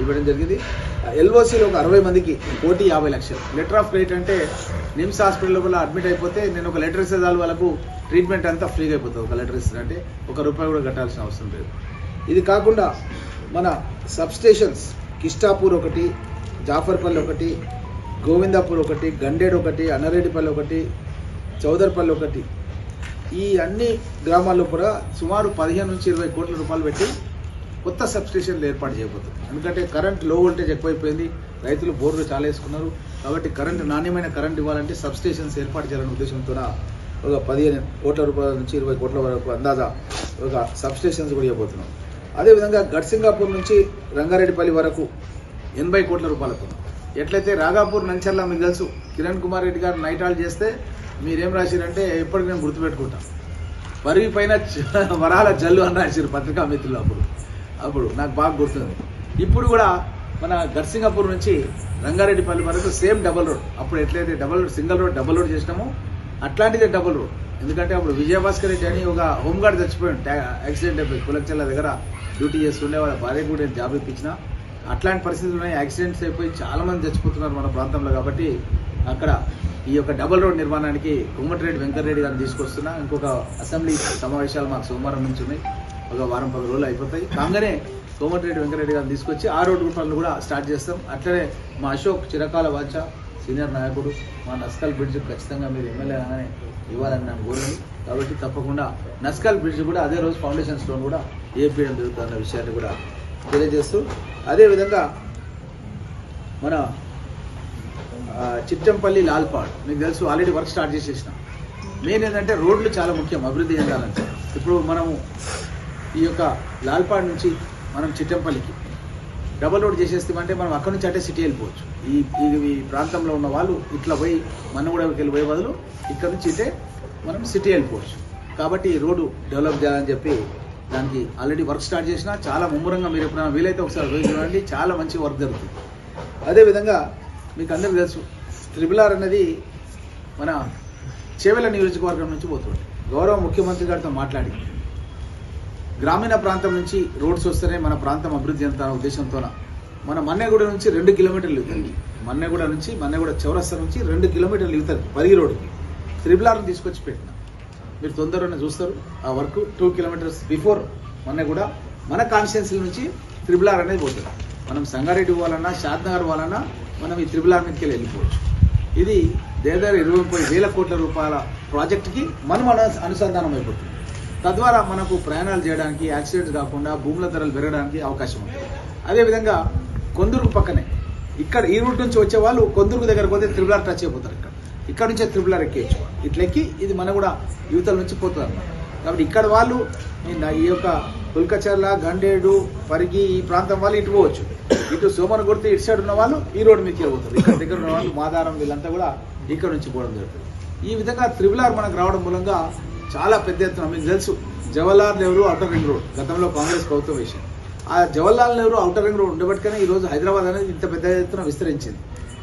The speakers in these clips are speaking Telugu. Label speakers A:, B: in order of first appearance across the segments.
A: ఇవ్వడం జరిగింది. ఎల్ఓసీలో ఒక అరవై మందికి కోటి యాభై లక్షలు. లెటర్ ఆఫ్ క్రెడిట్ అంటే నిమ్స్ హాస్పిటల్ లోపల అడ్మిట్ అయిపోతే నేను ఒక లెటర్ ఇస్తే చాలు వాళ్ళకు ట్రీట్మెంట్ అంతా ఫ్రీగా అయిపోతుంది ఒక లెటర్ ఇస్తుంది అంటే ఒక రూపాయి కూడా కట్టాల్సిన అవసరం లేదు. ఇది కాకుండా మన సబ్ స్టేషన్స్ కిష్టాపూర్ ఒకటి జాఫర్పల్లి ఒకటి గోవిందాపూర్ ఒకటి గండేడ్ ఒకటి అన్నరెడ్డిపల్లి ఒకటి చౌదర్పల్లి ఒకటి. ఈ అన్ని గ్రామాల్లో కూడా సుమారు పదిహేను నుంచి ఇరవై కోట్ల రూపాయలు పెట్టి కొత్త సబ్స్టేషన్లు ఏర్పాటు చేయబోతుంది. ఎందుకంటే కరెంట్లో వోల్టేజ్ ఎక్కువైపోయింది. రైతులు బోర్లు చాలా వేసుకున్నారు కాబట్టి కరెంట్ నాణ్యమైన కరెంట్ ఇవ్వాలంటే సబ్స్టేషన్స్ ఏర్పాటు చేయాలనే ఉద్దేశంతో ఒక పదిహేను కోట్ల రూపాయల నుంచి ఇరవై కోట్ల వరకు అందాజా ఒక సబ్స్టేషన్స్ కూడా ఇవ్వబోతున్నాం. అదేవిధంగా గడ్సింగాపూర్ నుంచి రంగారెడ్డిపల్లి వరకు ఎనభై కోట్ల రూపాయలతో ఎట్లయితే రాగాపూర్ నంచర్ల మీకు తెలుసు కిరణ్ కుమార్ రెడ్డి గారు నైట్ ఆల్ చేస్తే మీరేం రాసిరంటే ఎప్పటికీ నేను గుర్తుపెట్టుకుంటాం. వరి పైన వరాల జల్లు అని రాసిరు పత్రికా మిత్రులు అప్పుడు. అప్పుడు నాకు బాగా గుర్తుంది. ఇప్పుడు కూడా మన గర్సింగపూర్ నుంచి రంగారెడ్డిపల్లి వరకు సేమ్ డబల్ రోడ్. అప్పుడు ఎట్లయితే double road single road double road చేసినామో అట్లాంటిదే డబల్ రోడ్. ఎందుకంటే అప్పుడు విజయభాస్కర్ రెడ్డి అని ఒక హోంగార్డ్ చచ్చిపోయాడు. యాక్సిడెంట్ అయిపోయి కులచెల్ల దగ్గర డ్యూటీ చేస్తుండే వాళ్ళ భార్య కూడా నేను జాబ్ ఇప్పించిన అట్లాంటి పరిస్థితులు ఉన్నాయి. యాక్సిడెంట్స్ అయిపోయి చాలామంది చచ్చిపోతున్నారు మన ప్రాంతంలో కాబట్టి అక్కడ ఈ యొక్క డబల్ రోడ్ నిర్మాణానికి కుమ్మటిరెడ్డి వెంకటరెడ్డి గారిని తీసుకొస్తున్నా. ఇంకొక అసెంబ్లీ సమావేశాలు మాకు సోమవారం నుంచి ఉన్నాయి. ఒక వారం పది రోజులు అయిపోతాయి. కాగానే కోమటిరెడ్డి వెంకటరెడ్డి గారిని తీసుకొచ్చి ఆ రోడ్డు పనులు కూడా స్టార్ట్ చేస్తాం. అట్లనే మా అశోక్ చిరకాల వాచ సీనియర్ నాయకుడు మా నస్కల్ బ్రిడ్జ్ ఖచ్చితంగా మీరు ఎమ్మెల్యే అనగానే ఇవ్వాలని నన్ను కోరింది కాబట్టి తప్పకుండా నస్కల్ బ్రిడ్జ్ కూడా అదే రోజు ఫౌండేషన్ స్టోన్ కూడా ఏపీఎం జరుగుతుందన్న విషయాన్ని కూడా తెలియజేస్తూ అదేవిధంగా మన చిట్టంపల్లి లాల్పాడ్. మీకు తెలుసు ఆల్రెడీ వర్క్ స్టార్ట్ చేసేసిన. మెయిన్ ఏంటంటే రోడ్లు చాలా ముఖ్యం అభివృద్ధి చెందాలంటే ఇప్పుడు మనము ఈ యొక్క లాల్పాడ్ నుంచి మనం చిట్టంపల్లికి. డబల్ రోడ్ చేసేస్తామంటే మనం అక్కడి నుంచి అంటే సిటీ వెళ్ళిపోవచ్చు. ఈ ఈ- ప్రాంతంలో ఉన్న వాళ్ళు ఇట్లా పోయి మన్నగూడకి వెళ్ళి పోయే బదులు ఇక్కడ నుంచి ఇటే మనం సిటీ వెళ్ళిపోవచ్చు. కాబట్టి ఈ రోడ్డు డెవలప్ చేయాలని చెప్పి దానికి ఆల్రెడీ వర్క్ స్టార్ట్ చేసినా చాలా ముమ్మరంగా మీరు ఎప్పుడైనా వీలైతే ఒకసారి పోయి చూడండి చాలా మంచి వర్క్ జరుగుతుంది. అదేవిధంగా మీకు అందరికీ తెలుసు త్రిబుల్ ఆర్ అనేది మన చేవెల నియోజకవర్గం నుంచి పోతుంది. గౌరవ ముఖ్యమంత్రి గారితో మాట్లాడింది గ్రామీణ ప్రాంతం నుంచి రోడ్స్ వస్తేనే మన ప్రాంతం అభివృద్ధి చెందుతున్న ఉద్దేశంతోన? మన మన్నెగూడ నుంచి రెండు కిలోమీటర్లు ఇవ్వాలి మన్నెగూడ నుంచి మన్నెగూడ చౌరస్తా నుంచి రెండు కిలోమీటర్లు ఇవ్తారు పరిగి రోడ్డుకి త్రిబుల్ ఆర్ని తీసుకొచ్చి పెట్టిన. మీరు తొందరగానే చూస్తారు ఆ work. Two kilometres before Manneguda. మన కాన్స్టిట్యున్సీ నుంచి త్రిబుల్ ఆర్ అనేది పోతుంది. మనం సంగారెడ్డి పోవాలన్నా షాద్నగర్ పోవాలన్నా మనం ఈ త్రిబుల్ ఆర్ మీదకి వెళ్ళిపోవచ్చు. ఇది దగ్గర ఇరవై ముప్పై వేల కోట్ల రూపాయల ప్రాజెక్టుకి మనం అనుసంధానం అయిపోతుంది. తద్వారా మనకు ప్రయాణాలు చేయడానికి యాక్సిడెంట్స్ కాకుండా భూముల ధరలు పెరగడానికి అవకాశం ఉంది అదేవిధంగా కొందరుకు పక్కనే ఇక్కడ ఈ రూట్ నుంచి వచ్చే వాళ్ళు కొందరుకు దగ్గర పోతే త్రిబుల్ టచ్ అయిపోతారు ఇక్కడ. ఇక్కడ నుంచే త్రిబుల్ ఎక్కేయచ్చు. ఇట్లా ఎక్కి ఇది మన కూడా యువతల నుంచి పోతుంది కాబట్టి ఇక్కడ వాళ్ళు ఈ యొక్క పుల్కచర్ల గండేడు పరిగి ఈ ప్రాంతం వాళ్ళు ఇటు పోవచ్చు. ఇటు సోమన్ గుర్తి ఇటు సైడ్ ఉన్న వాళ్ళు ఈ రోడ్డు మీదకి పోతారు. ఇక్కడ దగ్గర ఉన్న వాళ్ళు మాదారం వీళ్ళంతా కూడా ఇక్కడ నుంచి పోవడం జరుగుతుంది. ఈ విధంగా త్రిబుల్ ఆర్ మనకు రావడం మూలంగా చాలా పెద్ద ఎత్తున మీకు తెలుసు Jawaharlal Nehru outer ring road గతంలో కాంగ్రెస్ ప్రభుత్వం వేసింది. ఆ Jawaharlal Nehru outer ring road ఉండబట్టుకనే ఈ రోజు హైదరాబాద్ అనేది ఇంత పెద్ద ఎత్తున విస్తరించింది.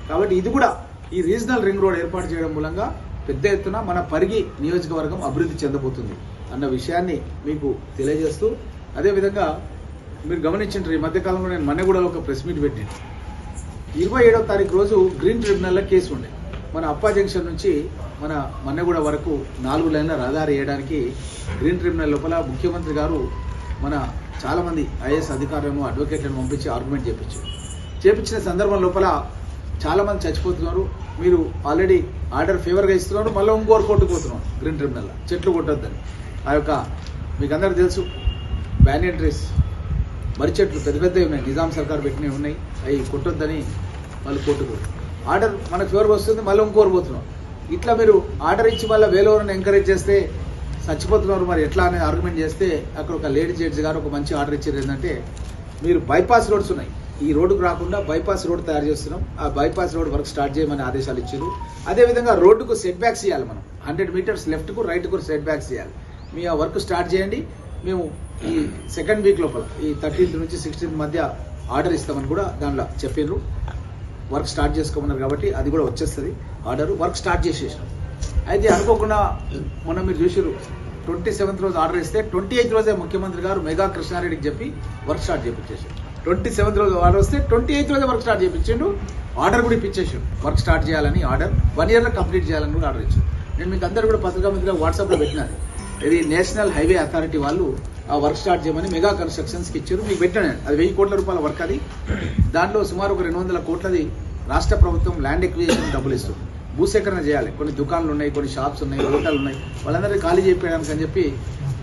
A: కాబట్టి ఇది కూడా ఈ రీజనల్ రింగ్ రోడ్ ఏర్పాటు చేయడం మూలంగా పెద్ద ఎత్తున మన పరిగి నియోజకవర్గం అభివృద్ధి చెందబోతుంది అన్న విషయాన్ని మీకు తెలియజేస్తూ అదేవిధంగా మీరు గమనించండి ఈ మధ్యకాలంలో నేను మన్నెగూడలో ఒక ప్రెస్ మీట్ పెట్టాను ఇరవై ఏడవ తారీఖు రోజు గ్రీన్ ట్రిబ్యునల్లో కేసు ఉండే. మన అప్పా జంక్షన్ నుంచి మన మన్నెగూడ వరకు నాలుగు లైన్ల రహదారి వేయడానికి గ్రీన్ ట్రిబ్యునల్ లోపల ముఖ్యమంత్రి గారు మన చాలామంది ఐఏఎస్ అధికారులను అడ్వకేట్లను పంపించి ఆర్గ్యుమెంట్ చేపించారు. చేపించిన సందర్భం లోపల చాలామంది చచ్చిపోతున్నారు. మీరు ఆల్రెడీ ఆర్డర్ ఫేవర్గా ఇస్తున్నారు. మళ్ళీ ఇంకోరు కొట్టుకుపోతున్నారు గ్రీన్ ట్రిబ్యునల్ చెట్లు కొట్టొద్దని. ఆ యొక్క మీకు అందరికీ తెలుసు బ్యానియన్ ట్రీస్ మరి చెట్లు పెద్ద పెద్దవి ఉన్నాయి. నిజాం సర్కార్ పెట్టినవి ఉన్నాయి. అవి కొట్టొద్దని వాళ్ళు కొట్టుకోరు ఆర్డర్ మనకు ఫేవర్గా వస్తుంది మళ్ళీ ఇంకోరు పోతున్నాం ఇట్లా మీరు ఆర్డర్ ఇచ్చి మళ్ళీ వేలవరని ఎంకరేజ్ చేస్తే చచ్చిపోతున్నారు మరి ఎట్లా అనేది ఆర్గ్యుమెంట్ చేస్తే అక్కడ ఒక లేడీ జడ్జి గారు ఒక మంచి ఆర్డర్ ఇచ్చారు ఏంటంటే మీరు బైపాస్ రోడ్స్ ఉన్నాయి. ఈ రోడ్డుకు రాకుండా బైపాస్ రోడ్ తయారు చేస్తున్నాం. ఆ బైపాస్ రోడ్ వర్క్ స్టార్ట్ చేయమని ఆదేశాలు ఇచ్చారు. అదేవిధంగా రోడ్డుకు సెట్ బ్యాక్స్ ఇవ్వాలి మనం. హండ్రెడ్ మీటర్స్ లెఫ్ట్కు రైట్కు సెట్ బ్యాక్స్ ఇవ్వాలి మీ ఆ వర్క్ స్టార్ట్ చేయండి. మేము ఈ సెకండ్ వీక్ లోపల ఈ థర్టీన్త్ నుంచి సిక్స్టీన్త్ మధ్య ఆర్డర్ ఇస్తామని కూడా దాంట్లో చెప్పారు వర్క్ స్టార్ట్ చేసుకోమన్నారు కాబట్టి అది కూడా వచ్చేస్తుంది. ఆర్డర్ వర్క్ స్టార్ట్ చేసేసాం అయితే అనుకోకుండా మొన్న మీరు చూసారు ట్వంటీ సెవెంత్ రోజు ఆర్డర్ ఇస్తే ట్వంటీ ఎయిత్ రోజే ముఖ్యమంత్రి గారు మెగా కృష్ణారెడ్డికి చెప్పి వర్క్ స్టార్ట్ చేపించేసారు ట్వంటీ సెవెంత్ రోజు ఆర్డర్ వస్తే ట్వంటీ ఎయిత్ రోజే వర్క్ స్టార్ట్ చేయించిండు ఆర్డర్ కూడా ఇప్పించేసాడు వర్క్ స్టార్ట్ చేయాలని ఆర్డర్ వన్ ఇయర్లో కంప్లీట్ చేయాలని కూడా ఆర్డర్ ఇచ్చాడు నేను మీకు అందరు కూడా పత్రికా మంత్రిగా వాట్సాప్లో పెట్టినాను. ఇది నేషనల్ హైవే అథారిటీ వాళ్ళు వర్క్ స్టార్ట్ చేయమని మెగా కన్స్ట్రక్షన్స్కి ఇచ్చారు. మీకు పెట్టాను అది వెయ్యి కోట్ల రూపాయల వర్క్ అది. దాంట్లో సుమారు ఒక రెండు వందల కోట్లది రాష్ట్ర ప్రభుత్వం ల్యాండ్ ఎక్విజిషన్ డబ్బులు ఇస్తుంది భూసేకరణ చేయాలి. కొన్ని దుకాణాలు ఉన్నాయి కొన్ని షాప్స్ ఉన్నాయి హోటల్ ఉన్నాయి. వాళ్ళందరికీ ఖాళీ చేయడానికి అని చెప్పి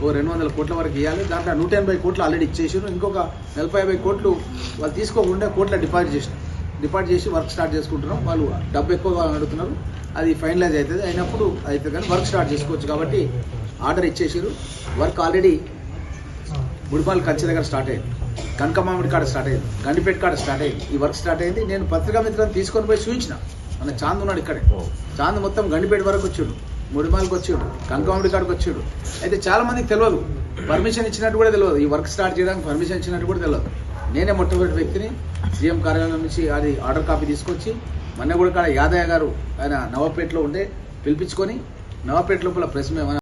A: ఓ రెండు వందల కోట్ల వరకు ఇవ్వాలి దాంట్లో నూట ఎనభై కోట్లు ఆల్రెడీ ఇచ్చేసారు ఇంకొక నలభై యాభై కోట్లు వాళ్ళు తీసుకోకుండా కోట్ల డిపాజిట్ చేసినారు డిపాజిట్ చేసి వర్క్ స్టార్ట్ చేసుకుంటున్నాం. వాళ్ళు డబ్బు ఎక్కువగా అడుగుతున్నారు. అది ఫైనలైజ్ అవుతుంది. అయినప్పుడు అయితే కానీ వర్క్ స్టార్ట్ చేసుకోవచ్చు కాబట్టి ఆర్డర్ ఇచ్చేసారు వర్క్ ఆల్రెడీ గుడిపాల్ కంచె దగ్గర స్టార్ట్ అయింది. కనకమామిడి కాడ స్టార్ట్ అయింది. గండిపేట కాడ స్టార్ట్ అయింది. ఈ వర్క్ స్టార్ట్ అయింది. నేను పత్రికా మిత్రాన్ని తీసుకొని పోయి చూపించిన మన చాంద్ ఉన్నాడు ఇక్కడే. చాంద్ మొత్తం గండిపేట వరకు వచ్చాడు. ముడిమాలకి వచ్చాడు. కనకమామిడి కాడికి వచ్చాడు. అయితే చాలా మందికి తెలియదు. పర్మిషన్ ఇచ్చినట్టు కూడా తెలియదు. ఈ వర్క్ స్టార్ట్ చేయడానికి పర్మిషన్ ఇచ్చినట్టు కూడా తెలియదు. నేనే మొట్టమొదటి వ్యక్తిని సీఎం కార్యాలయం నుంచి అది ఆర్డర్ కాపీ తీసుకొచ్చి మొన్న కూడా కాడ యాదయ్య గారు ఆయన నవాపేటలో ఉండే పిలిపించుకొని నవాపేట లోపల ప్రెస్ మేము